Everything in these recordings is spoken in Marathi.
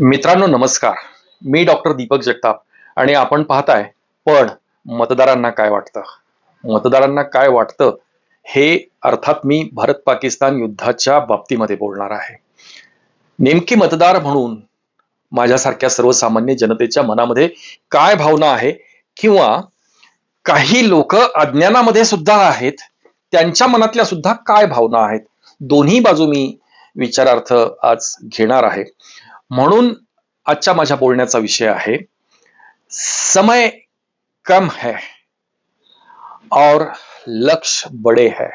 मित्रांनो नमस्कार. मी डॉक्टर दीपक जगताप आणि आपण पाहताय पण मतदारांना काय वाटतं? मतदारांना काय वाटतं? हे अर्थात मी भारत पाकिस्तान युद्धाच्या बाबतीमध्ये बोलणार आहे. नेमकी मतदार म्हणून माझ्यासारख्या सर्वसामान्य जनतेच्या मनामध्ये काय भावना आहे? किंवा काही लोक अज्ञानामध्ये सुद्धा आहेत त्यांच्या मनातल्या सुद्धा काय भावना आहेत? दोन्ही बाजू मी विचारार्थ आज घेणार आहे. म्हणून आजच्या माझ्या बोलण्याचा विषय आहे समय कम है और लक्ष्य बड़े है.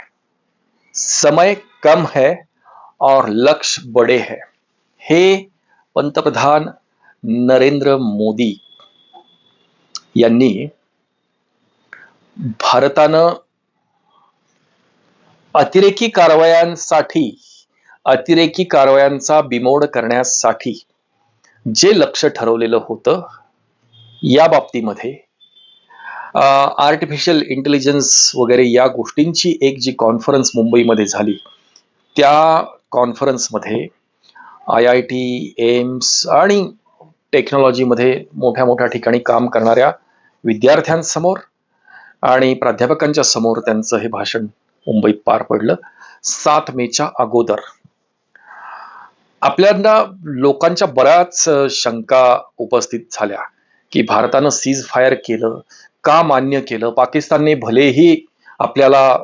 समय कम है और लक्ष्य बड़े है. हे पंतप्रधान नरेंद्र मोदी यांनी भारतानं अतिरेकी कारवायांसाठी अतिरेकी कारवायांचा बिमोड करण्यासाठी जे लक्ष ठरवलेलं होतं या बाबतीमध्ये आर्टिफिशियल इंटेलिजन्स वगैरे या गोष्टींची एक जी कॉन्फरन्स मुंबईमध्ये झाली त्या कॉन्फरन्समध्ये आय आय टी एम्स आणि टेक्नॉलॉजीमध्ये मोठ्या मोठ्या ठिकाणी काम करणाऱ्या विद्यार्थ्यांसमोर आणि प्राध्यापकांच्या समोर त्यांचं हे भाषण मुंबईत पार पडलं. सात मेच्या अगोदर आपल्याला लोकांच्या बऱ्याच शंका उपस्थित झाल्या की भारतानं सीज फायर केलं का मान्य केलं? पाकिस्तानने भलेही आपल्याला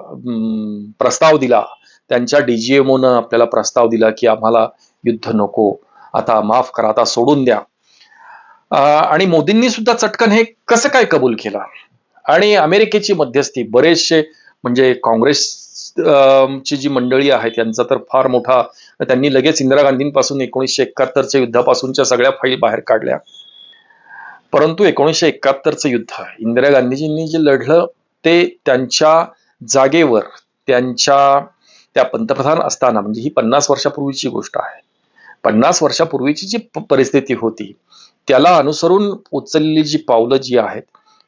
प्रस्ताव दिला त्यांच्या डीजीएमओनं आपल्याला प्रस्ताव दिला की आम्हाला युद्ध नको आता माफ करा आता सोडून द्या. आणि मोदींनी सुद्धा चटकन हे कसं काय कबूल केलं? आणि अमेरिकेची मध्यस्थी बरेचसे म्हणजे काँग्रेस ची जी मंडळी आहे त्यांचा तर फार मोठा त्यांनी लगेच इंदिरा गांधींपासून एकोणीसशे एकाहत्तरच्या युद्धापासूनच्या सगळ्या फाईल बाहेर काढल्या. परंतु एकोणीसशे एकाहत्तरचं युद्ध इंदिरा गांधीजींनी जे लढलं ते त्यांच्या जागेवर त्यांच्या त्या पंतप्रधान असताना म्हणजे ही पन्नास वर्षापूर्वीची गोष्ट आहे. पन्नास वर्षापूर्वीची जी परिस्थिती होती त्याला अनुसरून उचललेली जी पावलं जी आहेत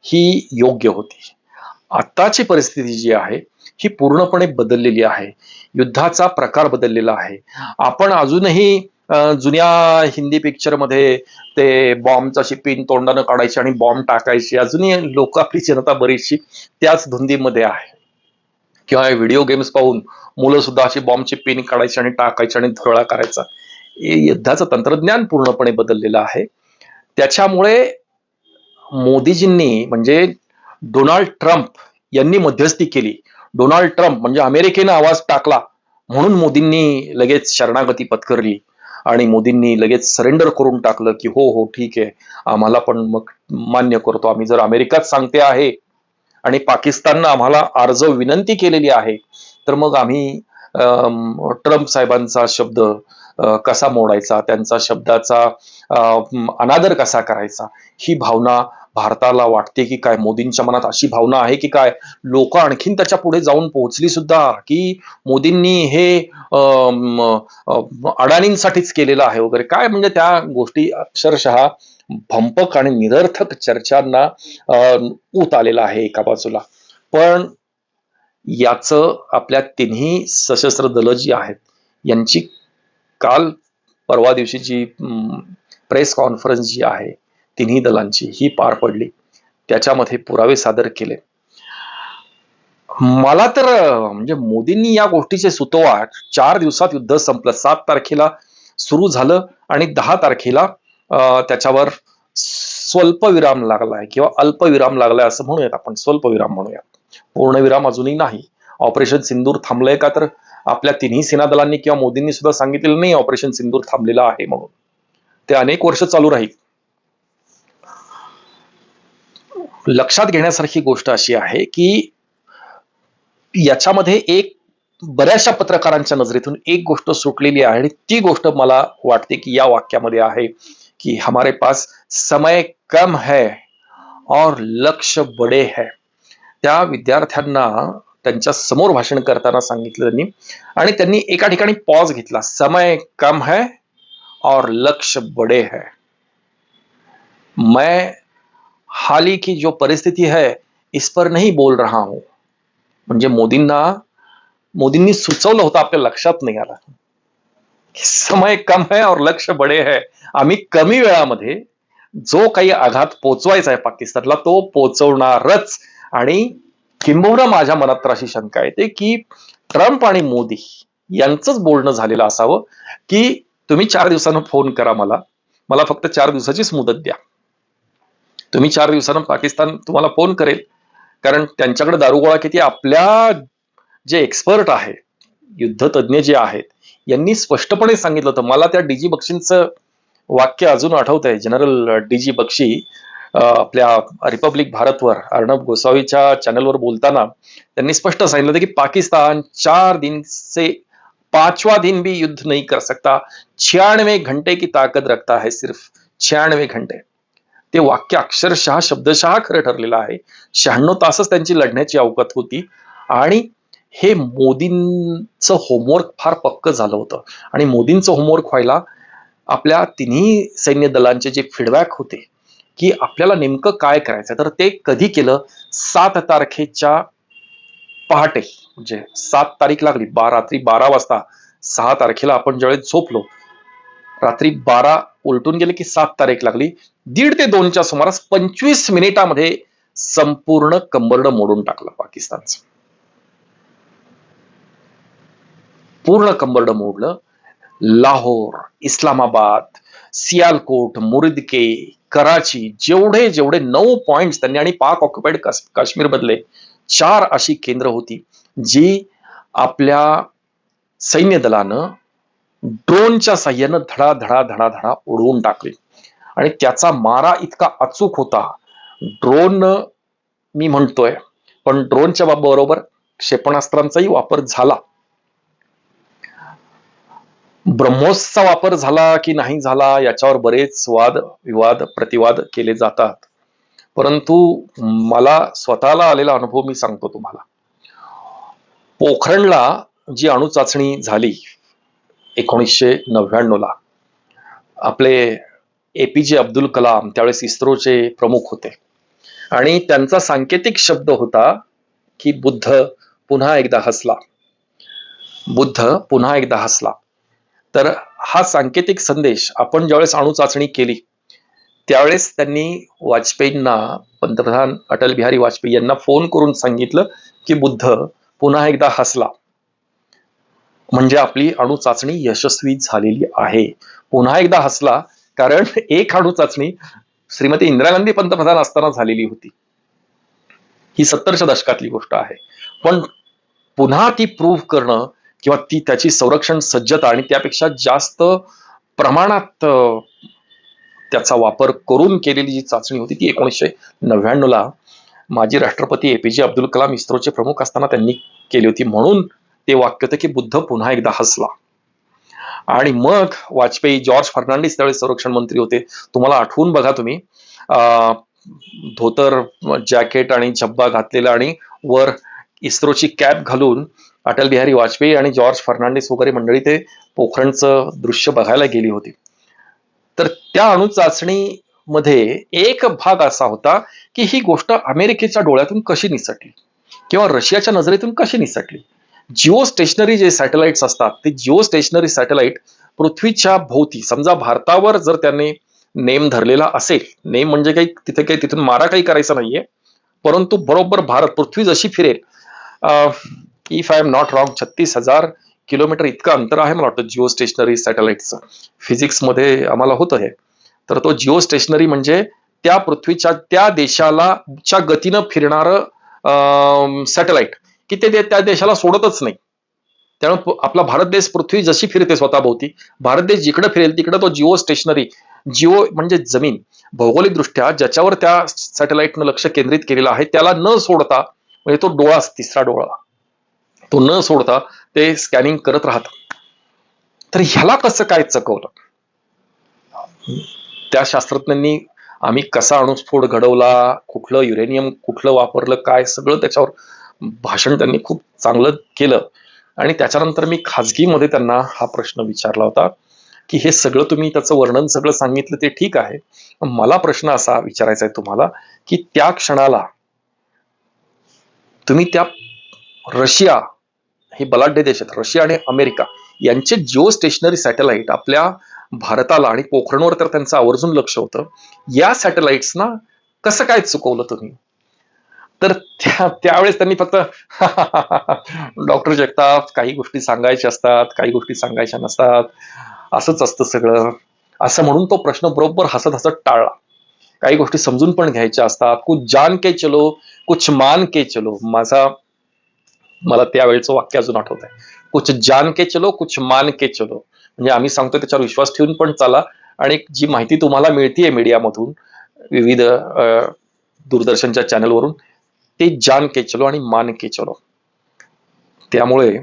ही योग्य होती. आत्ताची परिस्थिती जी आहे ही पूर्णपणे बदललेली आहे. युद्धाचा प्रकार बदललेला आहे. आपण अजूनही जुन्या हिंदी पिक्चरमध्ये ते बॉम्बचा शिपिंग पिन तोंडानं काढायची आणि बॉम्ब टाकायची. अजूनही लोक आपली जनता बरीचशी त्याच धुंदीमध्ये आहे. किंवा व्हिडिओ गेम्स पाहून मुलं सुद्धा अशी बॉम्बची पिन काढायची आणि टाकायची आणि धुरळा करायचा. युद्धाचं तंत्रज्ञान पूर्णपणे बदललेलं आहे. त्याच्यामुळे मोदीजींनी म्हणजे डोनाल्ड ट्रम्प यांनी मध्यस्थी केली. डोनाल्ड ट्रम्प म्हणजे अमेरिकेनं आवाज टाकला म्हणून मोदींनी लगेच शरणागती पत्करली आणि मोदींनी लगेच सरेंडर करून टाकलं की हो हो ठीक आहे. आम्हाला पण मग मान्य करतो. आम्ही जर अमेरिकाच सांगते आहे आणि पाकिस्ताननं आम्हाला अर्ज विनंती केलेली आहे तर मग आम्ही ट्रम्प साहेबांचा शब्द कसा मोडायचा? त्यांचा शब्दाचा अनादर कसा करायचा? ही भावना भारताला वाटते की काय? मोदींच्या मनात अशी भावना आहे की काय? लोक आणखीन त्याच्या पुढे जाऊन पोहोचली सुद्धा की मोदींनी हे अडाणींसाठीच केलेलं आहे वगैरे. काय म्हणजे त्या गोष्टी अक्षरशः भंपक आणि निरर्थक चर्चांना उत ऊत आलेला आहे एका बाजूला. पण याचं आपल्या तिन्ही सशस्त्र दलं जी आहेत यांची काल परवा दिवशी जी प्रेस कॉन्फरन्स जी आहे तिन्ही दलांची ही पार पडली. त्याच्यामध्ये पुरावे सादर केले. मला तर म्हणजे मोदींनी या गोष्टीचे सुतोवाट चार दिवसात युद्ध संपलं. सात तारखेला सुरू झालं आणि दहा तारखेला त्याच्यावर स्वल्पविराम लागलाय किंवा अल्पविराम लागलाय असं म्हणूयात आपण. स्वल्पविराम म्हणूयात. पूर्णविराम अजूनही नाही. ऑपरेशन सिंदूर थांबलंय का तर आपल्या तिन्ही सेना दलांनी किंवा मोदींनी सुद्धा सांगितलेलं नाही ऑपरेशन सिंदूर थांबलेलं आहे म्हणून. ते अनेक वर्ष चालू राहील. लक्षात घेण्यासारखी गोष्ट अशी आहे की याच्यामध्ये एक बऱ्याचशा पत्रकारांच्या नजरेतून एक गोष्ट सुटलेली आहे आणि ती गोष्ट मला वाटते की या वाक्यामध्ये आहे की हमारे पास समय कम है और लक्ष्य बडे है. त्या विद्यार्थ्यांना त्यांच्यासमोर भाषण करताना सांगितलं त्यांनी आणि त्यांनी एका ठिकाणी पॉज घेतला. समय कम है और लक्ष्य बड़े है. मैं हाली की जो परिस्थिती है इस पर नाही बोल रहा हूं। म्हणजे मोदींना मोदींनी सुचवलं होतं आपल्या लक्षात नाही आलं समय कम है और लक्ष बडे है। आम्ही कमी वेळामध्ये जो काही आघात पोचवायचा आहे पाकिस्तानला तो पोचवणारच. आणि किंबहुना माझ्या मनात तर अशी शंका येते की ट्रम्प आणि मोदी यांचंच बोलणं झालेलं असावं की तुम्ही चार दिवसानं फोन करा मला. मला फक्त चार दिवसाचीच मुदत द्या. तुम्ही चार दिवसानं पाकिस्तान तुम्हाला फोन करेल. कारण त्यांच्याकडे दारुगोळा किती आपल्या जे एक्सपर्ट आहे युद्धतज्ञ जे आहेत यांनी स्पष्टपणे सांगितलं होतं. मला त्या डीजी बक्षींचं वाक्य अजून आठवत आहे जनरल डीजी बक्षी आपल्या रिपब्लिक भारतवर अर्णब गोसावीच्या चॅनलवर बोलताना त्यांनी स्पष्ट सांगितलं होतं की पाकिस्तान चार दिन से पांचवा दिन भी युद्ध नहीं कर सकता छियानवे घंटे की ताकद रखता है सिर्फ छियानवे घंटे. ते वाक्य अक्षरशः शब्दशः खरं ठरलेलं आहे. शहाण्णव तासच त्यांची लढण्याची अवकात होती. आणि हे मोदींचं होमवर्क फार पक्क झालं होतं. आणि मोदींचं होमवर्क व्हायला आपल्या तिन्ही सैन्य दलांचे जे फीडबॅक होते की आपल्याला नेमकं काय करायचं तर ते कधी केलं? सात तारखेच्या पहाटे म्हणजे सात तारीख लागली. बा रात्री बारा वाजता सहा तारखेला आपण ज्यावेळेस झोपलो रात्री बारा उलटून गेले की सात तारीख लागली. दीड ते दोनच्या सुमारास पंचवीस मिनिटामध्ये संपूर्ण कंबरड मोडून टाकलं पाकिस्तानचं. पूर्ण कंबरड मोडलं. लाहोर इस्लामाबाद सियालकोट मुरिदके कराची जेवढे जेवढे नऊ पॉइंट त्यांनी आणि पाक ऑक्युपाईड काश्मीर बदले चार अशी केंद्र होती जी आपल्या सैन्य दलानं ड्रोनच्या साह्यानं धडा धडा धडा धडा उडवून टाकले. आणि त्याचा मारा इतका अचूक होता. ड्रोन मी म्हणतोय पण ड्रोनच्या बाब- बरोबर क्षेपणास्त्रांचाही वापर झाला. ब्रह्मोसचा वापर झाला की नाही झाला याच्यावर बरेच वाद विवाद प्रतिवाद केले जातात. परंतु मला स्वतःला आलेला अनुभव मी सांगतो तुम्हाला. पोखरणला जी अणुचाचणी झाली एकोणीसशे नव्याण्णव ला आपले एपीजे अब्दुल कलाम त्यावेळेस इस्रोचे प्रमुख होते. आणि त्यांचा सांकेतिक शब्द होता की बुद्ध पुन्हा एकदा हसला. बुद्ध पुन्हा एकदा हसला. तर हा सांकेतिक संदेश आपण ज्यावेळेस अणु चाचणी केली त्यावेळेस त्यांनी वाजपेयींना पंतप्रधान अटल बिहारी वाजपेयी यांना फोन करून सांगितलं की बुद्ध पुन्हा एकदा हसला. म्हणजे आपली अणू चाचणी यशस्वी झालेली आहे. पुन्हा एकदा हसला कारण एक अणू चाचणी श्रीमती इंदिरा गांधी पंतप्रधान असताना झालेली होती. ही सत्तरच्या दशकातली गोष्ट आहे. पण पुन्हा ती प्रूव्ह करणं किंवा ती त्याची संरक्षण सज्जता आणि त्यापेक्षा जास्त प्रमाणात त्याचा वापर करून केलेली जी चाचणी होती ती एकोणीसशे नव्याण्णवला माजी राष्ट्रपती एपीजे अब्दुल कलाम इस्रोचे प्रमुख असताना त्यांनी केली होती. म्हणून ते वाक्य होतं की बुद्ध पुन्हा एकदा हसला. आणि मग वाजपेयी जॉर्ज फर्नांडिस त्यावेळेस संरक्षण मंत्री होते. तुम्हाला आठवून बघा तुम्ही अं, धोतर जॅकेट आणि झब्बा घातलेला आणि वर इस्रोची कॅप घालून अटल बिहारी वाजपेयी आणि जॉर्ज फर्नांडिस वगैरे मंडळी ते पोखरणचं दृश्य बघायला गेली होती. तर त्या अणु मध्ये एक भाग असा होता की ही गोष्ट अमेरिकेच्या डोळ्यातून कशी निसटली किंवा रशियाच्या नजरेतून कशी निसटली? जिओ स्टेशनरी जे सॅटेलाइट्स असतात ते जिओ स्टेशनरी सॅटेलाइट पृथ्वीच्या भोवती समजा भारतावर जर त्यांनी नेम धरलेला असेल नेम म्हणजे काही तिथे काही तिथून मारा काही करायचा नाहीये परंतु बरोबर भारत पृथ्वी जशी फिरेल if I am not wrong छत्तीस हजार किलोमीटर इतकं अंतर आहे मला वाटतं जिओ स्टेशनरी सॅटेलाइटचं. फिजिक्समध्ये आम्हाला होतं हे. तर तो जिओ स्टेशनरी म्हणजे त्या पृथ्वीच्या त्या देशाला च्या गतीनं फिरणारं सॅटेलाइट. की ते त्या देशाला सोडतच नाही. त्यामुळे आपला भारत देश पृथ्वी जशी फिरते स्वतःभोवती भारत देश जिकडे फिरेल तिकडे तो जिओ स्टेशनरी जिओ म्हणजे जमीन. भौगोलिक दृष्ट्या ज्याच्यावर त्या सॅटेलाइटनं लक्ष केंद्रित केलेलं आहे त्याला न सोडता म्हणजे तो डोळा तिसरा डोळा. तो न सोडता ते स्कॅनिंग करत राहत. तर ह्याला कसं काय चकवलं? त्या शास्त्रज्ञांनी आम्ही कसा अणुस्फोट घडवला कुठलं युरेनियम कुठलं वापरलं काय सगळं त्याच्यावर भाषण त्यांनी खूप चांगलं केलं. आणि त्याच्यानंतर मी खाजगीमध्ये त्यांना हा प्रश्न विचारला होता की हे सगळं तुम्ही त्याचं वर्णन सगळं सांगितलं ते ठीक आहे. मला प्रश्न असा विचारायचा आहे तुम्हाला की त्या क्षणाला तुम्ही त्या रशिया हे बलाढ्य देश आहेत रशिया आणि अमेरिका यांचे जिओ स्टेशनरी सॅटेलाइट आपल्या भारताला आणि पोखरणवर तर त्यांचं आवर्जून लक्ष होतं. या सॅटेलाइट्सना कसं काय चुकवलं तुम्ही? तर त्या त्यावेळेस त्यांनी फक्त डॉक्टर जगताप काही गोष्टी सांगायच्या असतात काही गोष्टी सांगायच्या नसतात. असंच असतं सगळं. असं म्हणून तो प्रश्न बरोबर हसत हसत टाळला. काही गोष्टी समजून पण घ्यायच्या असतात. कुछ जान के चलो कुछ मान के चलो. माझा मला त्यावेळेचं वाक्य अजून आठवत आहे कुछ जान के चलो कुछ मान के चलो. म्हणजे आम्ही सांगतो त्याच्यावर विश्वास ठेवून पण चाला. आणि जी माहिती तुम्हाला मिळतीये मीडियामधून विविध दूरदर्शनच्या चॅनलवरून ते जान के चलो आणि मान के चलो. त्यामुळे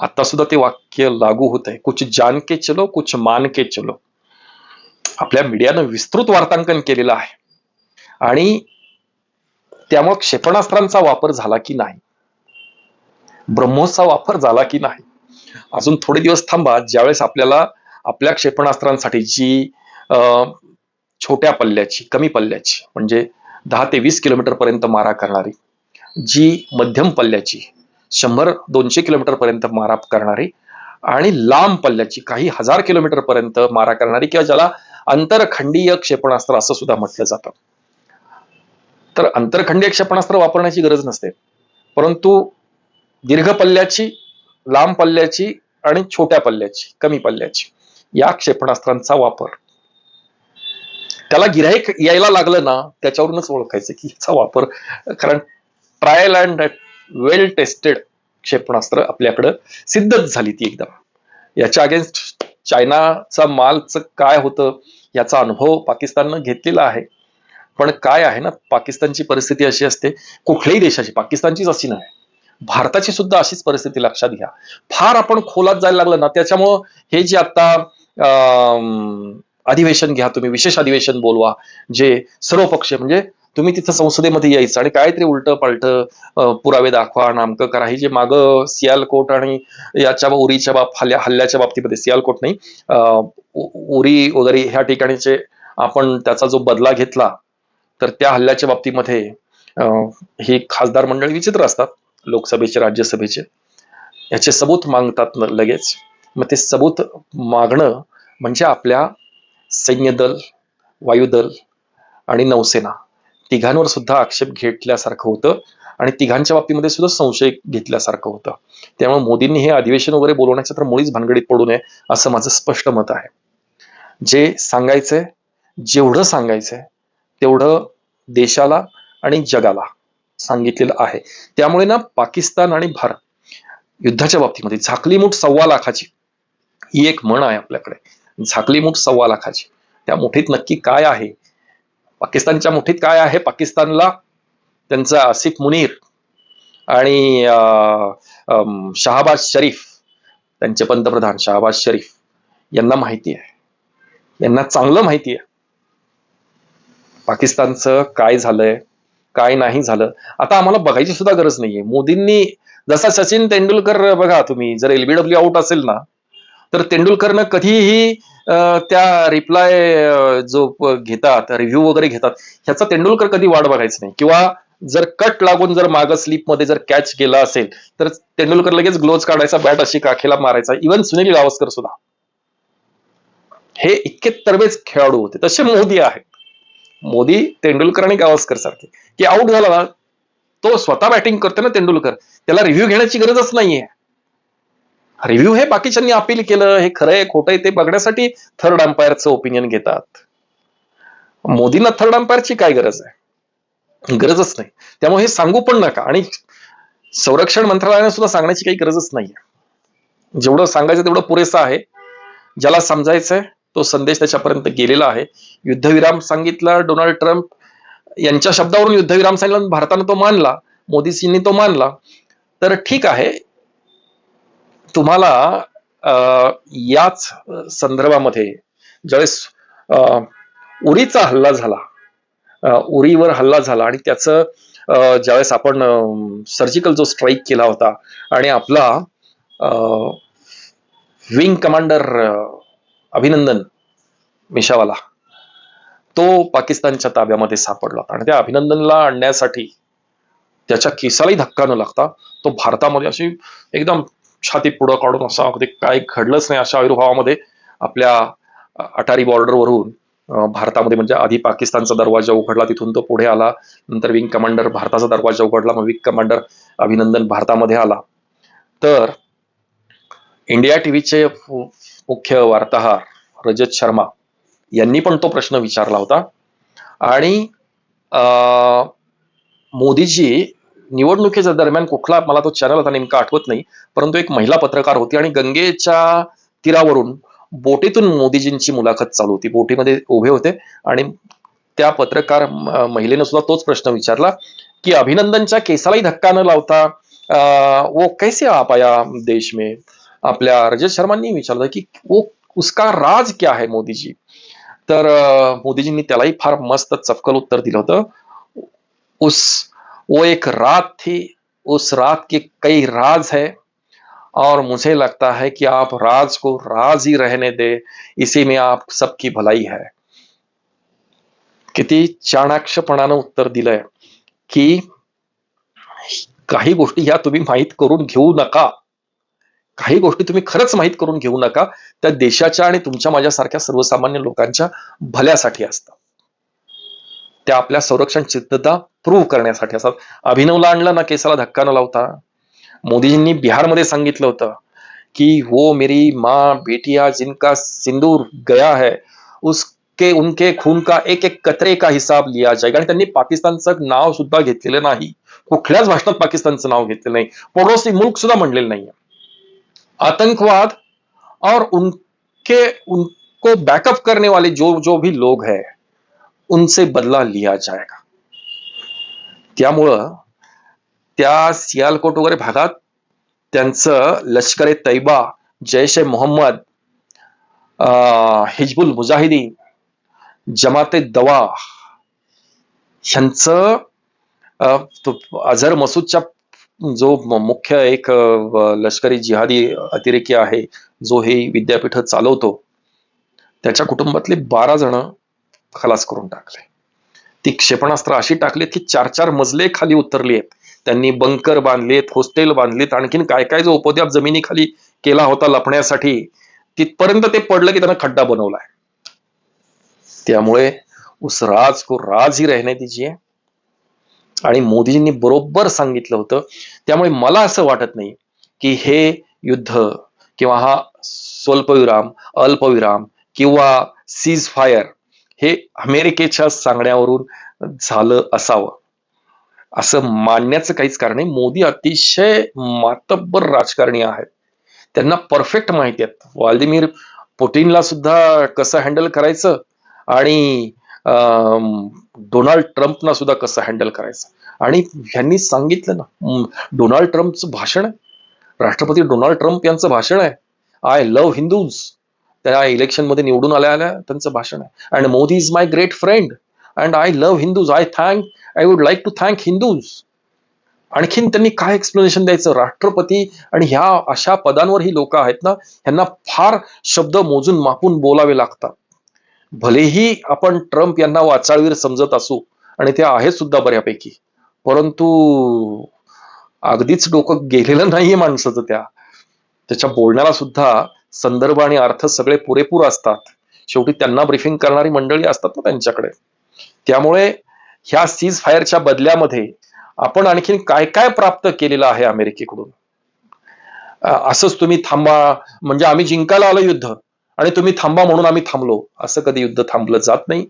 आता सुद्धा ते वाक्य लागू होत आहे कुछ जान के चलो कुछ मान के चलो. आपल्या मीडियानं विस्तृत वार्तांकन केलेलं आहे. आणि त्यामुळे क्षेपणास्त्रांचा वापर झाला की नाही? ब्रह्मोसचा वापर झाला की नाही? अजून थोडे दिवस थांबा. ज्यावेळेस आपल्याला आपल्या क्षेपणास्त्रांसाठी जी अं, छोट्या पल्ल्याची कमी पल्ल्याची म्हणजे दहा ते वीस किलोमीटर पर्यंत मारा करणारी जी मध्यम पल्ल्याची शंभर दोनशे किलोमीटर पर्यंत मारा करणारी आणि लांब पल्ल्याची काही हजार किलोमीटर पर्यंत मारा करणारी किंवा ज्याला आंतरखंडीय क्षेपणास्त्र असं सुद्धा म्हटलं जातं. तर आंतरखंडीय क्षेपणास्त्र वापरण्याची गरज नसते. परंतु दीर्घ पल्ल्याची लांब पल्ल्याची आणि छोट्या पल्ल्याची कमी पल्ल्याची या क्षेपणास्त्रांचा वापर त्याला गिराईक यायला लागलं ना त्याच्यावरूनच ओळखायचं की याचा वापर कारण ट्रायल अँड वेल टेस्टेड क्षेपणास्त्र आपल्याकडं सिद्धच झाली ती एकदम. याच्या अगेन्स्ट चायनाचा मालचं काय होतं याचा अनुभव पाकिस्ताननं घेतलेला आहे. पण काय आहे ना पाकिस्तानची परिस्थिती अशी असते कुठल्याही देशाची पाकिस्तानचीच अशी नाही. भारताची सुद्धा अशीच परिस्थिती लक्षात घ्या. फार आपण खोलात जायला लागलं ना त्याच्यामुळं हे जे आता अं, अधिवेशन घ्या तुम्ही विशेष अधिवेशन बोलवा जे सर्व पक्ष म्हणजे तुम्ही तिथं संसदेमध्ये यायचं आणि काहीतरी उलट पालट पुरावे दाखवा नामकं करा. हे जे मागं सियालकोट आणि याच्या उरीच्या बाब हल्ल्या हल्ल्याच्या बाबतीमध्ये सियालकोट नाही उरी वगैरे ह्या ठिकाणीचे आपण त्याचा जो बदला घेतला तर त्या हल्ल्याच्या बाबतीमध्ये अं, हे खासदार मंडळी विचित्र असतात लोकसभेचे राज्यसभेचे. याचे सबूत मागतात लगेच. मग ते सबूत मागणं म्हणजे आपल्या सैन्यदल वायुदल आणि नौसेना. तिघांवर सुद्धा आक्षेप घेतल्यासारखं होतं आणि तिघांच्या बाबतीमध्ये सुद्धा संशय घेतल्यासारखं होतं. त्यामुळे मोदींनी हे अधिवेशन वगैरे बोलवण्याच्या तर मुळीच भानगडीत पडू नये असं माझं स्पष्ट मत आहे. जे सांगायचंय जेवढं सांगायचंय तेवढं देशाला आणि जगाला सांगितलेलं आहे. त्यामुळे ना पाकिस्तान आणि भारत युद्धाच्या बाबतीमध्ये झाकली मूठ सव्वा लाखाची ही एक म्हण आहे आपल्याकडे. झाकली मूठ सव्वा लाखाची. त्या मुठीत नक्की काय आहे? पाकिस्तानच्या मुठीत काय आहे? पाकिस्तानला त्यांचा आसिफ मुनीर आणि अं, शहाबाज शरीफ त्यांचे पंतप्रधान शहाबाज शरीफ यांना माहिती आहे. यांना चांगलं माहिती आहे. पाकिस्तानचं काय झालंय काय नाही झालं. आता आम्हाला बघायची सुद्धा गरज नाहीये. मोदींनी जसा सचिन तेंडुलकर बघा तुम्ही जर एलबीडब्ल्यू आउट असेल ना तर तेंडुलकरनं कधीही त्या रिप्लाय जो घेतात रिव्ह्यू वगैरे घेतात ह्याचा तेंडुलकर कधी वाट बघायचं नाही. किंवा जर कट लागून जर माग स्लिपमध्ये जर कॅच गेला असेल तर तेंडुलकर लगेच ग्लोव्ह काढायचा बॅट अशी काखेला मारायचा. इवन सुनील गावस्कर सुद्धा. हे इतके तरबेज खेळाडू होते. तसे मोदी आहेत. मोदी तेंडुलकर आणि गावस्कर सारखे. की आउट झाला ना तो स्वतः बॅटिंग करतो ना तेंडुलकर. त्याला रिव्ह्यू घेण्याची गरजच नाहीये. रिव्ह्यू हे बाकीच्यांनी अपील केलं हे खरं आहे खोटं आहे ते बघण्यासाठी थर्ड अंपायरचं ओपिनियन घेतात. मोदींना थर्ड अंपायरची काय गरज आहे? गरजच नाही. त्यामुळे हे सांगू पण नका. आणि संरक्षण मंत्रालयाने सुद्धा सांगण्याची काही गरजच नाहीये. जेवढं सांगायचं तेवढं पुरेसं आहे. ज्याला समजायचंय तो संदेश त्याच्यापर्यंत गेलेला आहे. युद्धविराम सांगितला डोनाल्ड ट्रम्प यांच्या शब्दावरून युद्धविराम सांगितला भारतानं तो मानला मोदीजींनी तो मानला. तर ठीक आहे तुम्हाला याच संदर्भामध्ये ज्यावेळेस उरीचा हल्ला झाला उरीवर हल्ला झाला आणि त्याचं ज्यावेळेस आपण सर्जिकल जो स्ट्राईक केला होता आणि आपला विंग कमांडर अभिनंदन मिशावाला तो पाकिस्तानच्या ताब्यामध्ये सापडला होता. आणि त्या अभिनंदनला आणण्यासाठी त्याच्या केसालाही धक्का न लागता तो भारतामध्ये अशी एकदम छाती पुढं काढून असं अगदी काय घडलंच नाही अशा आविर्भावामध्ये आपल्या अटारी बॉर्डरवरून भारतामध्ये म्हणजे आधी पाकिस्तानचा दरवाजा उघडला तिथून तो पुढे आला. नंतर विंग कमांडर भारताचा दरवाजा उघडला मग विंग कमांडर अभिनंदन भारतामध्ये आला. तर इंडिया टीव्हीचे मुख्य वार्ताहर रजत शर्मा यांनी पण तो प्रश्न विचारला होता. आणि अं, मोदीजी निवडणुकीच्या दरम्यान कुठला मला तो चॅनल आता नेमका आठवत नाही परंतु एक महिला पत्रकार होती आणि गंगेच्या तीरावरून बोटीतून मोदीजींची मुलाखत चालू होती. बोटीमध्ये उभे होते आणि त्या पत्रकार महिलेनं सुद्धा तोच प्रश्न विचारला की अभिनंदनच्या केसालाही धक्का न लावता अं, वो कैसे आप आया देश में? आपल्या रजत शर्मांनी विचारलं की वो उसका राज क्या है मोदीजी? तर मोदीजींनी त्यालाही फार मस्त चपकल उत्तर दिलं होतं. उस वो एक रात थी, उस रात के कई राज है, और मुझे लगता है कि आप राज को राज ही रहने दे, इसी में आप सबकी भलाई है। किती चाणाक्षपणानं उत्तर दिलंय की काही गोष्टी ह्या तुम्ही माहीत करून घेऊ नका. काही गोष्टी तुम्ही खरंच माहीत करून घेऊ नका. त्या देशाच्या आणि तुमच्या माझ्यासारख्या सर्वसामान्य लोकांच्या भल्यासाठी असतात. त्या आपल्या संरक्षण सिद्धता प्रूव्ह करण्यासाठी अभिनवला ना केसाला धक्का न लावता. मोदीजींनी बिहारमध्ये सांगितलं होतं कि वो मेरी माँ, बेटिया जिनका सिंदूर गया है, उसके, उनके खून का एक एक कतरे का हिसाब लिया जाएगा. आणि त्यांनी नाव सुद्धा घेतलेलं नाही. कुठल्याच भाषणात पाकिस्तानचं नाव घेतलेलं नाही. पडोसी मुल्क सुद्धा म्हणलेलं नाही आतंकवाद और उनके, उनको बैकअप करने वाले जो जो भी लोग हैं, उनसे बदला लिया जाएगा. त्यामुळं त्या सियालकोट वगैरे भागात त्यांचं लष्कर ए तैबा जैश ए मोहम्मद अं, हिजबुल मुजाहिदीन जमाते दवा ह्यांचं अझर मसूदच्या जो मुख्य एक लष्करी जिहादी अतिरेकी आहे जो हे विद्यापीठ चालवतो त्याच्या कुटुंबातले बारा जण खलास करून टाकले. ती क्षेपणास्त्र अशी टाकलीत की चार चार मजले खाली उतरली आहेत. त्यांनी बंकर बांधलेत हॉस्टेल बांधलेत आणखीन काय काय जो उपद्याप जमिनीखाली केला होता लपण्यासाठी तिथपर्यंत ते पडलं की त्यांना खड्डा बनवलाय. त्यामुळे उस राज को राज ही रहने दीजिए. आणि मोदीजींनी बरोबर सांगितलं होतं. त्यामुळे मला असं वाटत नाही की हे युद्ध किंवा हा स्वल्पविराम अल्पविराम किंवा सीज फायर हे अमेरिकेच्या सांगण्यावरून झालं असावं. असं मानण्याचं काहीच कारण नाही. मोदी अतिशय मातब्बर राजकारणी आहेत. त्यांना परफेक्ट माहिती आहेत. व्लादिमीर पुटिनला सुद्धा कसं हँडल करायचं आणि डोनाल्ड ट्रम्पना सुद्धा कसं हँडल करायचं? आणि ह्यांनी सांगितलं ना डोनाल्ड ट्रम्पचं भाषण आहे. राष्ट्रपती डोनाल्ड ट्रम्प यांचं भाषण आहे. आय लव्ह हिंदूज त्या इलेक्शनमध्ये निवडून आल्या आल्या त्यांचं भाषण आहे. And Modi is my great friend and I love Hindus I thank I would like to thank Hindus आणखीन त्यांनी काय एक्सप्लेनेशन द्यायचं? राष्ट्रपती आणि ह्या अशा पदांवर ही लोक आहेत ना ह्यांना फार शब्द मोजून मापून बोलावे लागतात. भलेही आपण ट्रम्प यांना वाचाळवीर समजत असू आणि ते आहेत सुद्धा बऱ्यापैकी. परंतु अगदीच डोकं गेलेलं नाहीये माणसाचं त्या. त्याच्या बोलण्याला सुद्धा संदर्भ आणि अर्थ सगळे पुरेपूर असतात. शेवटी त्यांना ब्रीफिंग करणारी मंडळी असतात ना त्यांच्याकडे. त्यामुळे ह्या सीज फायरच्या बदल्यामध्ये आपण आणखीन काय काय प्राप्त केलेलं आहे अमेरिकेकडून? असंच तुम्ही थांबा. म्हणजे आम्ही जिंकायला आलो युद्ध आणि तुम्ही थांबा म्हणून आम्ही थांबलो. असं कधी युद्ध थांबलं जात नाही.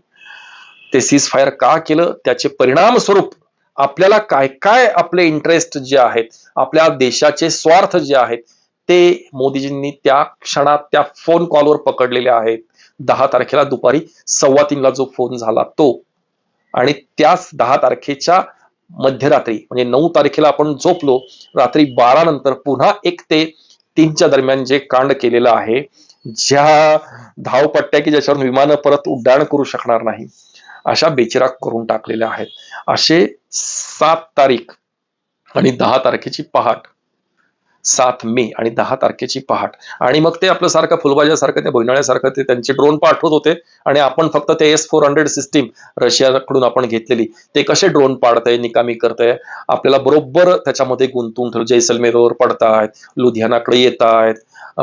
ते सीज फायर का केलं? त्याचे परिणाम स्वरूप आपल्याला काय काय आपले इंटरेस्ट जे आहेत आपल्या देशाचे स्वार्थ जे आहेत ते मोदीजींनी त्या क्षणात त्या फोन कॉलवर पकडलेले आहेत. दहा तारखेला दुपारी सव्वा तीनला जो फोन झाला तो. आणि त्याच दहा तारखेच्या मध्यरात्री म्हणजे नऊ तारखेला आपण झोपलो रात्री बारा नंतर पुन्हा एक ते तीनच्या दरम्यान जे कांड केलेलं आहे ज्या धावपट्ट्या की ज्याच्यावर विमानं परत उड्डाण करू शकणार नाही अशा बेचिराग करून टाकलेल्या आहेत. असे सात तारीख आणि दहा तारखेची पहाट सात मे आणि दहा तारखेची पहाट. आणि मग ते आपलं सारखं फुलबाजासारखं ते भुईनाळ्यासारखं ते त्यांचे ड्रोन पाठवत होते. आणि आपण फक्त ते एस फोर हंड्रेड सिस्टीम रशियाकडून आपण घेतलेली. ते कसे ड्रोन पाडतंय निकामी करतंय आपल्याला बरोबर त्याच्यामध्ये गुंतवून ठेवलं जैसलमेरवर पडतायत लुधियानाकडे येत आहेत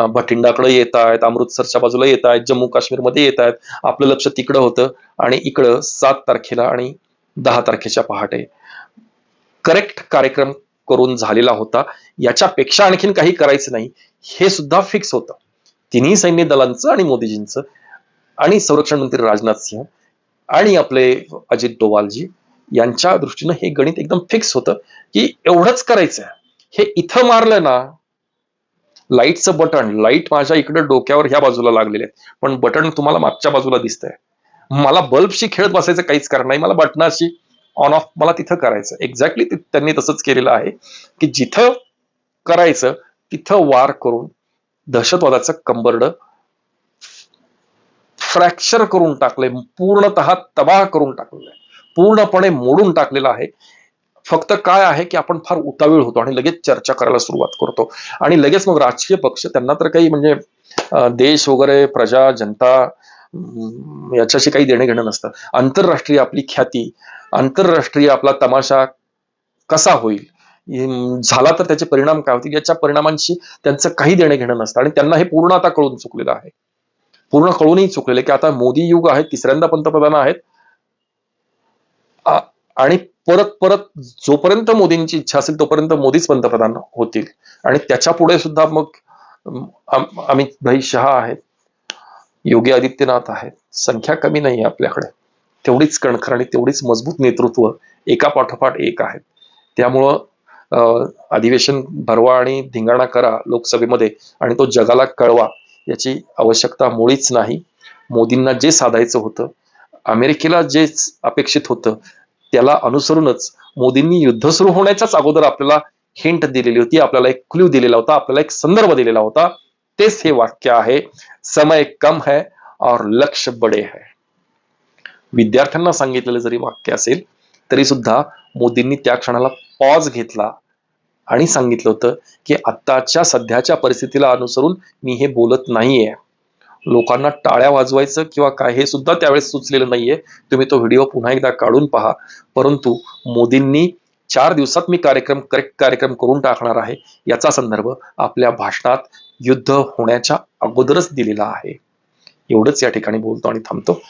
भटिंडाकडे येत आहेत अमृतसरच्या बाजूला येत आहेत जम्मू काश्मीरमध्ये येत आहेत आपलं लक्ष तिकडं होतं. आणि इकडं सात तारखेला आणि दहा तारखेच्या पहाटे. करेक्ट कार्यक्रम करून झालेला होता. याच्यापेक्षा आणखीन काही करायचं नाही. हे सुद्धा फिक्स होतं. तिन्ही सैन्य दलांचं आणि मोदीजींचं आणि संरक्षण मंत्री राजनाथ सिंह आणि आपले अजित डोवालजी यांच्या दृष्टीनं हे गणित एकदम फिक्स होतं की एवढंच करायचं हे इथं मारलं ना लाईटचं बटन लाइट माझ्या इकडे डोक्यावर ह्या बाजूला लागलेले आहेत. पण बटन तुम्हाला मागच्या बाजूला दिसतंय. मला बल्बशी खेळत बसायचं काहीच कारण नाही. मला बटनाशी ऑन ऑफ मला तिथं करायचं. एक्झॅक्टली त्यांनी तसंच केलेलं आहे की जिथं करायचं तिथं वार करून दहशतवादाचं कंबरड फ्रॅक्चर करून टाकले पूर्णतः तबाह करून टाकलेलं आहे पूर्णपणे मोडून टाकलेलं आहे. फक्त काय आहे की आपण फार उतावीळ होतो आणि लगेच चर्चा करायला सुरुवात करतो. आणि लगेच मग राजकीय पक्ष त्यांना तर काही म्हणजे देश वगैरे प्रजा जनता याच्याशी काही देणे घेणं नसतं. आंतरराष्ट्रीय आपली ख्याती आंतरराष्ट्रीय आपला तमाशा कसा होईल? झाला तर त्याचे परिणाम काय होतील? याच्या परिणामांशी त्यांचं काही देणं घेणं नसतं. आणि त्यांना हे पूर्ण आता कळून चुकलेलं आहे. पूर्ण कळूनही चुकलेलं की आता मोदी युग आहे तिसऱ्यांदा पंतप्रधान आहेत. आणि परत परत जोपर्यंत मोदींची इच्छा असेल तोपर्यंत मोदीच पंतप्रधान होतील. आणि त्याच्या पुढे सुद्धा मग अमित भाई शहा आहेत. योगी आदित्यनाथ आहेत. संख्या कमी नाही आहे आपल्याकडे. तेवढीच कणखर आणि तेवढीच मजबूत नेतृत्व एका पाठोपाठ एक आहेत. त्यामुळं अं, अधिवेशन भरवा आणि धिंगाणा करा लोकसभेमध्ये आणि तो जगाला कळवा याची आवश्यकता मुळीच नाही. मोदींना जे साधायचं होतं अमेरिकेला जे अपेक्षित होतं त्याला अनुसरूनच मोदींनी युद्ध सुरू होण्याच्याच अगोदर आपल्याला हिंट दिलेली होती आपल्याला एक क्ल्यू दिलेला होता आपल्याला एक संदर्भ दिलेला होता. तेच हे वाक्य आहे समय कम है और लक्ष्य बडे है. विद्यार्थ्यांना सांगितलेलं जरी वाक्य असेल तरी सुद्धा मोदींनी त्या क्षणाला पॉज घेतला आणि सांगितलं होतं की आत्ताच्या सध्याच्या परिस्थितीला अनुसरून मी हे बोलत नाहीये. लोकांना टाळ्या वाजवायचं किंवा काय हे सुद्धा त्यावेळेस सुचलेलं नाहीये. तुम्ही तो व्हिडिओ पुन्हा एकदा काढून पहा. परंतु मोदींनी चार दिवसात मी कार्यक्रम करेक्ट कार्यक्रम करून टाकणार आहे. याचा संदर्भ आपल्या भाषणात युद्ध होण्याच्या अगोदरच दिलेला आहे. एवढंच या ठिकाणी बोलतो आणि थांबतो.